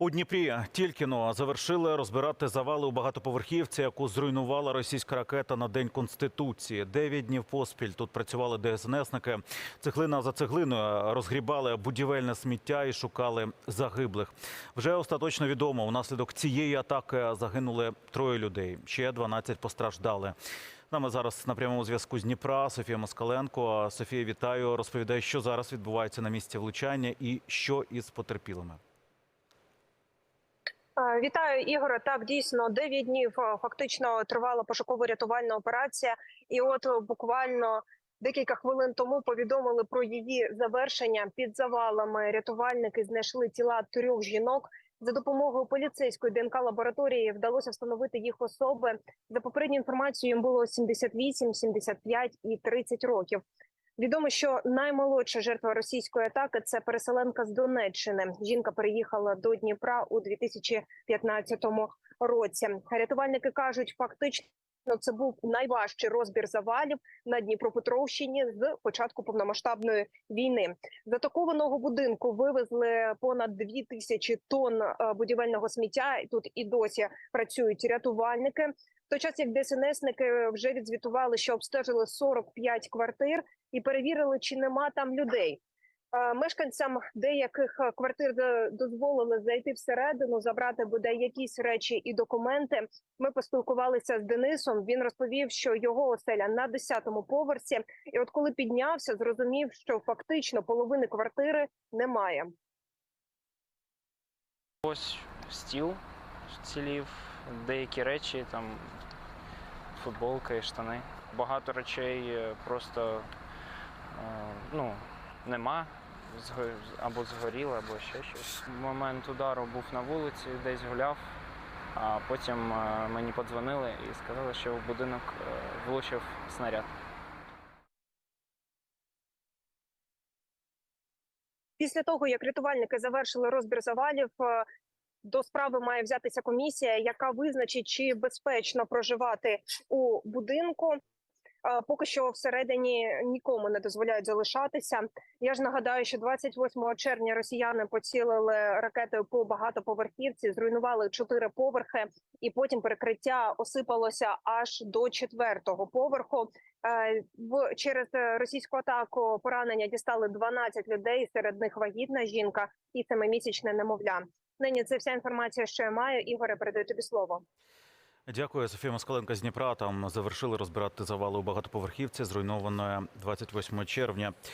У Дніпрі тільки но завершили розбирати завали у багатоповерхівці, яку зруйнувала російська ракета на день конституції. Дев'ять днів поспіль тут працювали ДСНСники. Цеглина за цеглиною розгрібали будівельне сміття і шукали загиблих. Вже остаточно відомо. Унаслідок цієї атаки загинули троє людей. Ще 12 постраждали. Нами зараз на прямому зв'язку з Дніпра Софія Москаленко. Софія, вітаю. Розповідає, що зараз відбувається на місці влучання і що із потерпілими. Е, Вітаю, Ігоре. Так, дійсно, 9 днів е, фактично тривала пошуково-рятувальна операція, і от е, буквально декілька хвилин тому повідомили про її завершення. Під завалами рятувальники знайшли тіла трьох жінок. За допомогою поліцейської ДНК лабораторії вдалося встановити їх особи. За попередньою інформацією, їм було 78, 75 і 30 років. Відомо, що наймолодша жертва російської атаки це переселенка з Донеччини. Жінка переїхала до Дніпра у 2015 році. Рятувальники кажуть, фактично це був найважчий розбір завалів на Дніпропетровщині з початку повномасштабної війни. З атакованого будинку вивезли понад дві тисячі тонн е, будівельного сміття. Тут і досі працюють рятувальники. В той час як ДСНСники вже відзвітували, що обстежили 45 квартир і перевірили, чи нема там людей. Мешканцям деяких е, квартир дозволили зайти всередину, забрати буде якісь речі і документи. Ми поспілкувалися з Денисом. Він розповів, що його оселя на 10-му поверсі, і от коли піднявся, зрозумів, що фактично половини квартири немає. Ось стіл цілів, деякі речі, там футболка і штани. Багато речей е, просто е, ну, нема, або згоріло, або ще щось. Момент удару був на вулиці, десь гуляв, а потім е, мені подзвонили і сказали, що в будинок е, влучив снаряд. Після того, як рятувальники завершили розбір завалів, е, до справи має взятися комісія, яка визначить, чи безпечно проживати у будинку. Поки що всередині нікому не дозволяють залишатися. Я ж нагадаю, що 28 червня росіяни поцілили ракетою по багатоповерхівці, зруйнували чотири поверхи, і потім перекриття осипалося аж до четвертого поверху. Е, В через е, російську атаку поранення дістали 12 людей. Серед них вагітна жінка і семимісячне немовля. Нині це вся інформація, що я маю. Ігоре, передаю тобі слово. Дякую, Софія Москаленко з Дніпра. Там завершили розбирати завали у багатоповерхівці, зруйнованої 28 червня.